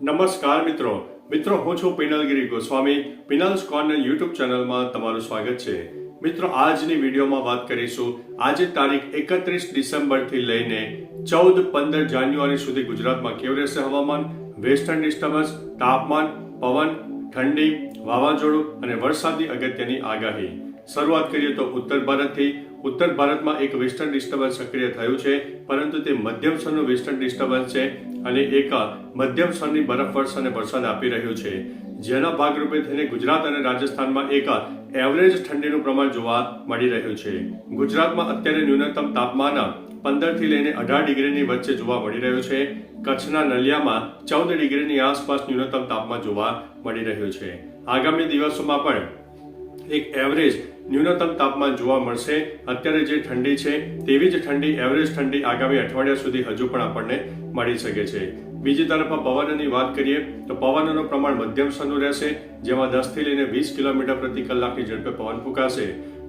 નમસ્કાર મિત્રો. મિત્રો, હું છું પિનલગીરી ગોસ્વામી. પિનલ્સ કોર્નર યુટ્યુબ ચેનલમાં તમારું સ્વાગત છે. મિત્રો, આજની વિડીયોમાં વાત કરીશું. આજે તારીખ એકત્રીસ ડિસેમ્બરથી લઈને ચૌદ પંદર જાન્યુઆરી સુધી ગુજરાતમાં કેવું રહેશે હવામાન? વેસ્ટર્ન ડિસ્ટર્બન્સ, તાપમાન, પવન, ઠંડી, વાવાઝોડું અને વરસાદની અગત્યની આગાહી. શરૂઆત કરીએ તો ઉત્તર ભારતથી. ઉત્તર ભારતમાં એક વેસ્ટર્ન ડિસ્ટર્બન્સ સક્રિય થયું છે, પરંતુ તે મધ્યમ સ્તરનું વેસ્ટર્ન ડિસ્ટર્બન્સ છે અને એક મધ્યમ સ્તરની બરફવર્ષ અને વરસાદ આપી રહ્યું છે. જેના ભાગરૂપે થઈને ગુજરાત અને રાજસ્થાનમાં એક એવરેજ ઠંડીનું પ્રમાણ જોવા મળી રહ્યું છે. ગુજરાતમાં અત્યારે ન્યૂનતમ તાપમાન પંદરથી લઈને અઢાર ડિગ્રીની વચ્ચે જોવા મળી રહ્યું છે. કચ્છના નલિયામાં ચૌદ ડિગ્રીની આસપાસ ન્યૂનતમ તાપમાન જોવા મળી રહ્યું છે. આગામી દિવસોમાં પણ એક એવરેજ ન્યૂનતમ તાપમાન જોવા મળશે. અત્યારે જે ઠંડી છે, તેવી જ ઠંડી એવરેજ ઠંડી આગામી અઠવાડિયા સુધી હજુ પણ આપણને મળી શકે છે. બીજી તરફ પવનની વાત કરીએ, તો પવનનું પ્રમાણ મધ્યમ સ્તરનું રહેશે, જેમાં દસથી લઈને વીસ કિલોમીટર પ્રતિ કલાકની ઝડપે પવન ફૂંકાશે.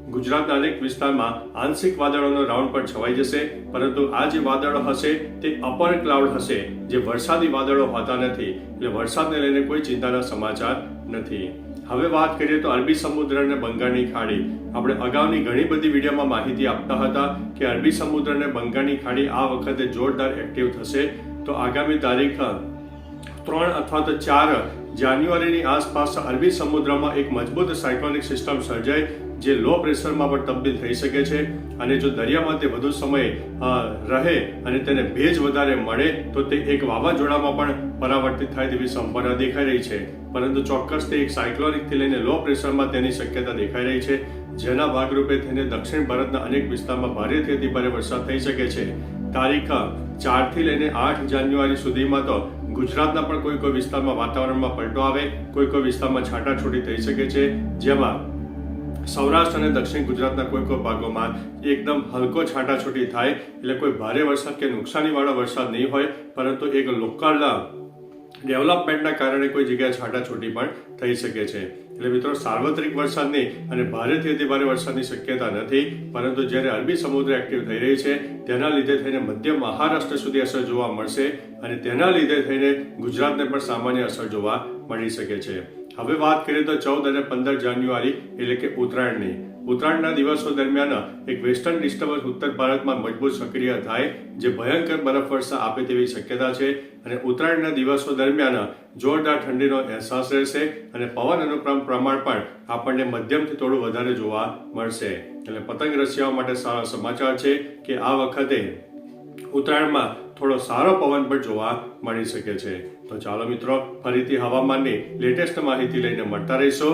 ગુજરાતના અનેક વિસ્તારમાં આંશિક વાદળોનો રાઉન્ડ પણ છવાઈ જશે, પરંતુ આ જે વાદળો હશે, તે અપર ક્લાઉડ હશે, જે વરસાદી વાદળો હોતા નથી, એટલે વરસાદને લઈને કોઈ ચિંતાના સમાચાર નથી. હવે વાત કરીએ તો અરબી સમુદ્ર અને બંગાળની ખાડી. આપણે અગાઉની ઘણી બધી વિડીયોમાં માહિતી આપતા હતા કે અરબી સમુદ્ર અને બંગાળની ખાડી આ વખતે જોરદાર એક્ટિવ થશે. તો આગામી તારીખ ત્રણ અથવા તો ચાર જાન્યુઆરીની આસપાસ અરબી સમુદ્રમાં એક મજબૂત સાયક્લોનિક સિસ્ટમ સર્જાય, જે લો પ્રેશરમાં પણ તબદીલ થઈ શકે છે અને જો દરિયામાં તે વધુ સમય રહે અને તેને ભેજ વધારે મળે, તો તે એક વાવાઝોડામાં પણ પરાવર્તિત થાય તેવી સંભાવના દેખાઈ રહી છે. પરંતુ ચોક્કસ તે એક સાયક્લોનિકથી લઈને લો પ્રેશરમાં તેની શક્યતા દેખાઈ રહી છે. જેના ભાગરૂપે તેને દક્ષિણ ભારતના અનેક વિસ્તારમાં ભારેથી અતિ વરસાદ થઈ શકે છે. તારીખ ચારથી લઈને આઠ જાન્યુઆરી સુધીમાં તો ગુજરાતના પણ કોઈ કોઈ વિસ્તારમાં વાતાવરણમાં પલટો આવે, કોઈ કોઈ વિસ્તારમાં છાંટાછૂટી થઈ શકે છે. જેમાં સૌરાષ્ટ્ર અને દક્ષિણ ગુજરાતના કોઈ કોઈ ભાગોમાં એકદમ હલકો છાંટાછૂટી થાય, એટલે કોઈ ભારે વરસાદ કે નુકસાનીવાળો વરસાદ નહીં હોય, પરંતુ એક લોકલના ડેવલપમેન્ટના કારણે કોઈ જગ્યાએ છાંટાછૂટી પણ થઈ શકે છે. એટલે મિત્રો, સાર્વત્રિક વરસાદની અને ભારેથી અતિ ભારે વરસાદની શક્યતા નથી, પરંતુ જ્યારે અરબી સમુદ્ર એક્ટિવ થઈ રહી છે, તેના લીધે થઈને મધ્ય મહારાષ્ટ્ર સુધી અસર જોવા મળશે અને તેના લીધે થઈને ગુજરાતને પણ સામાન્ય અસર જોવા મળી શકે છે. હવે વાત કરીએ તો ચૌદ અને પંદર જાન્યુઆરી એટલે કે ઉત્તરાયણની. ઉત્તરાયણના દિવસો દરમિયાન એક વેસ્ટર્ન ડિસ્ટર્બન્સ ઉત્તર ભારતમાં મજબૂત સક્રિય થાય, જે ભયંકર બરફવર્ષા આપે તેવી શક્યતા છે અને ઉત્તરાયણના દિવસો દરમિયાન જોરદાર ઠંડીનો અહેસાસ રહેશે અને પવન અનુક્રમ પ્રમાણ પણ આપણને મધ્યમથી થોડું વધારે જોવા મળશે. એટલે પતંગ રસિયાઓ માટે સારા સમાચાર છે કે આ વખતે ઉત્તરાયણમાં થોડો સારો પવન પણ જોવા મળી શકે છે. તો ચાલો મિત્રો, ફરીથી હવામાનની લેટેસ્ટ માહિતી લઈને મળતા રહીશો.